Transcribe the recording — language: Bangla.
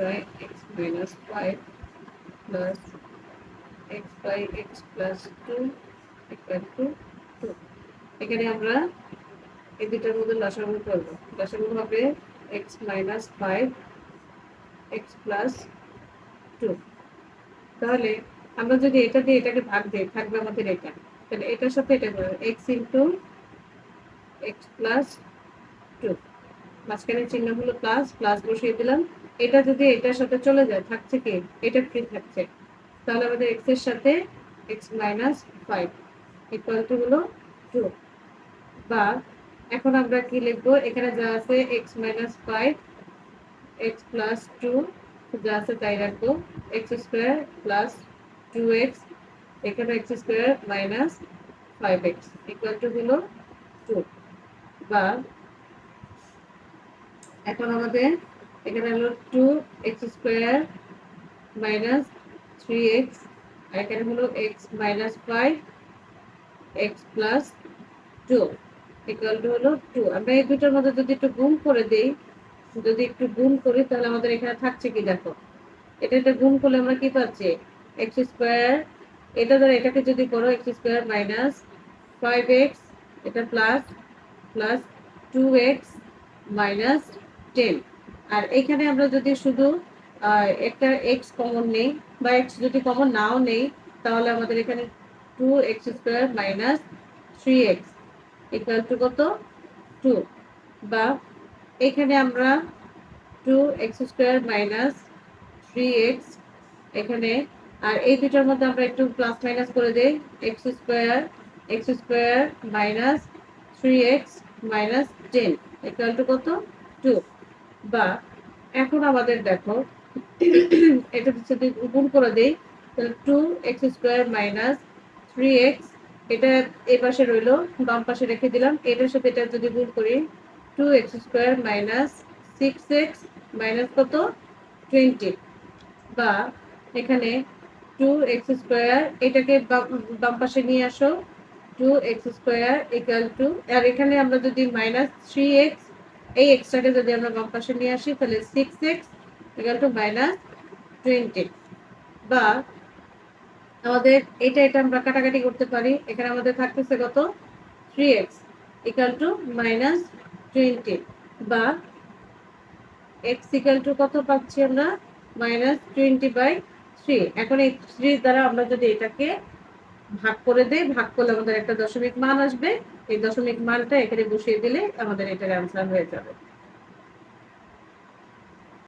by x minus 5 plus x by x plus 2 equal to 2 এখানে আমরা এই দুটার মধ্যে লসাগু করব। লসাগু হবে x minus 5 x plus 2 তাহলে আমরা যদি এটা দিয়ে এটাকে ভাগ দিই, থাকবে আমাদের এটা। তাহলে এটার সাথে এটা x into x plus two মাঝখানে চিহ্ন হলো প্লাস প্লাস বসিয়ে দিলাম। এটা যদি এটার সাথে চলে যায়, থাকছে কি? এটা ফ্রি থাকছে। তাহলে আমাদের এক্সের সাথে x minus five equal to হলো টু বা এখন আমরা কি লিখব? এখানে যা আছে x minus five x plus two যা আছে তাই রাখব। X square plus two x এখানে x square minus five x equal to হলো টু বা এখন আমাদের এখানে হলো two x square minus three x আর এখানে হলো x minus five x plus two equal to হলো টু আমরা এই দুটোর মধ্যে যদি একটু গুণ করে দেই, যদি একটু গুণ করি, তাহলে আমাদের এখানে থাকছে কি দেখো? এটা এটা গুণ করলে আমরা কি পাচ্ছি? এক্স স্কোয়ার এটা ধরো এটাকে যদি করো x square minus five x এটা plus plus two x minus ten. আর এখানে আমরা যদি শুধু একটা এক্স কমন নেই বা এক্স যদি কমন নাও নেই, তাহলে আমাদের এখানে two x square minus three x equal to কত? টু বা এখানে আমরা two x square minus three x এখানে, আর এই দুটার মধ্যে আমরা একটু প্লাস মাইনাস করে দিই x square x square minus three x minus ten equal to কত? টু বা এখন আমাদের দেখো, এটা যদি গুণ করে দিই, তাহলে two x square minus three x এটা এই পাশে রইল, বাম পাশে রেখে দিলাম, এটার সাথে এটা যদি গুণ করি two x square minus six x minus কত? টোয়েন্টি বা এখানে টু এক্স স্কোয়ার এটাকে বাম পাশে নিয়ে আসো two x square equal to আর এখানে আমরা যদি মাইনাস থ্রি এক্স এই এক্সট্রাকে যদি আমরা বাম পাশে নিয়ে আসি, তাহলে six x equal to minus twenty বা আমাদের এটা এটা আমরা কাটাকাটি করতে পারি। এখানে আমাদের থাকতেছে কত? Three x equal to minus twenty বা এক্স ইকাল টু কত পাচ্ছি আমরা? মাইনাস টোয়েন্টি বাই থ্রি এখন এই থ্রি দ্বারা আমরা যদি এটাকে ভাগ করে দেয় ভাগ করলে আমাদের একটা দশমিক মান আসবে। এই দশমিক মানটা এখানে বসিয়ে দিলে আমাদের এটার অ্যান্সার হয়ে যাবে।